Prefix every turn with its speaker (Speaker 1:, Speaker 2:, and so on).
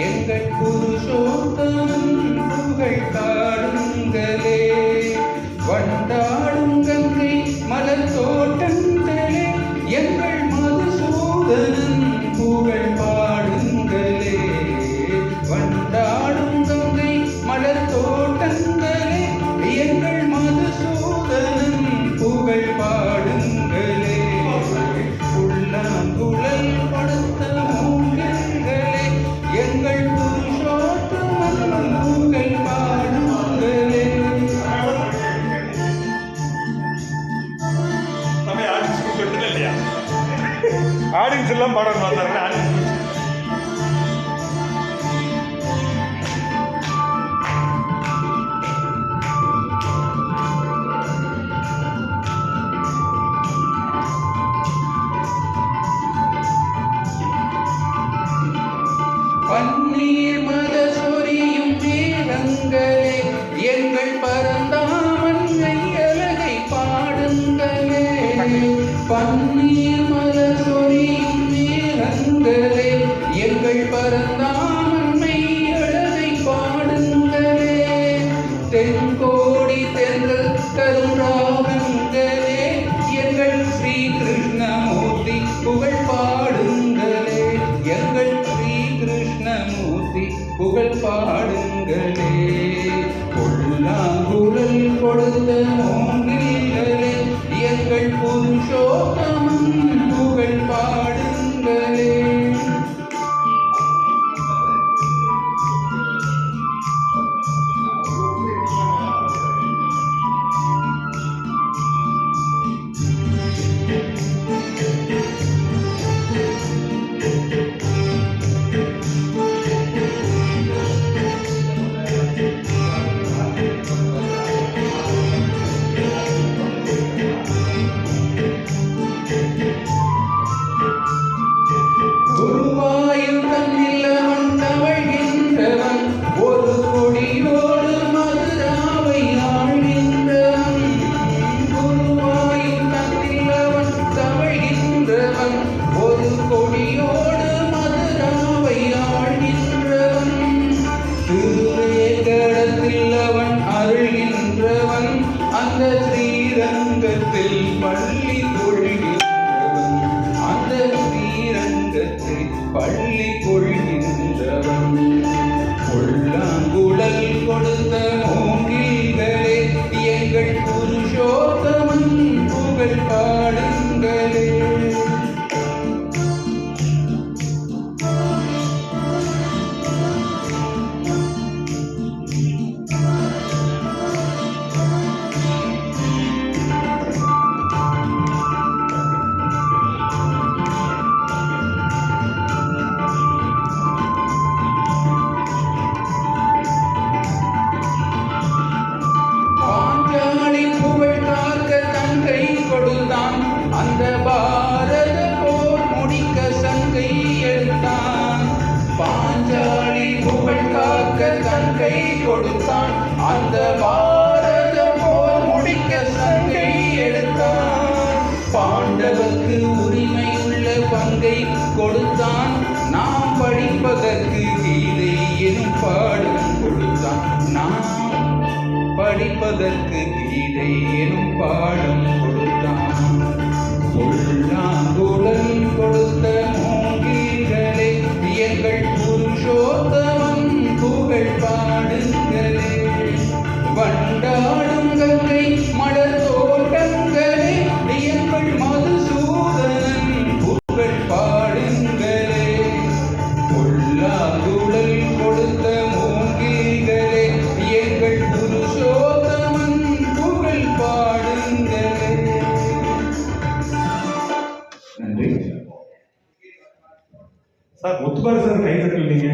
Speaker 1: எங்கள் புருஷோத்தமன் புகழ் பாடுங்களே. வண்டாடும் மலர் தோட்டங்களே எங்கள் மதுசூதனன் புகழ் பாடுங்களே.
Speaker 2: வண்டாடு ஆடியன்ஸ் எல்லாம் பாடணும் வந்தாருங்க
Speaker 1: பன்னீர் மத சொரியும் மேகங்களே எங்கள் பரந்தாமன் பாடுங்களே. பன்னீர் மத சொரியும் பாடுங்களே எங்கள் பரந்தாமன் அழகை பாடுங்களே தென்கோடி தென்றல் கருணாகங்களே எங்கள் ஸ்ரீ கிருஷ்ணமூர்த்தி புகழ் பாடுங்களே. எங்கள் ஸ்ரீ கிருஷ்ணமூர்த்தி புகழ் பாடுங்களே. நான் அவன் அருள்கின்றவன் அந்த ஸ்ரீரங்கத்தில் பள்ளி கொள்கின்றவன் அந்த ஸ்ரீரங்கத்தில் பள்ளி கொள்கின்றவன் கொள்ளாங்குழல் கொடுத்த மூங்கில்களே எங்கள் புருஷோத்தமன் புகழ் பாடுங்களே. கொடுத்தான். அந்த பாரத போர் முடிக்க சங்கை எடுத்தான். பாண்டவர்க்கு உரிமை உள்ள பங்கை கொடுத்தான். நாம் படிப்பதற்கு கீதை எனும் பாடம் கொடுத்தான். நாம் படிப்பதற்கு கீதை எனும் பாடம்
Speaker 2: சார் முத்துப்பாரு சார் கை தட்டல் நீங்க.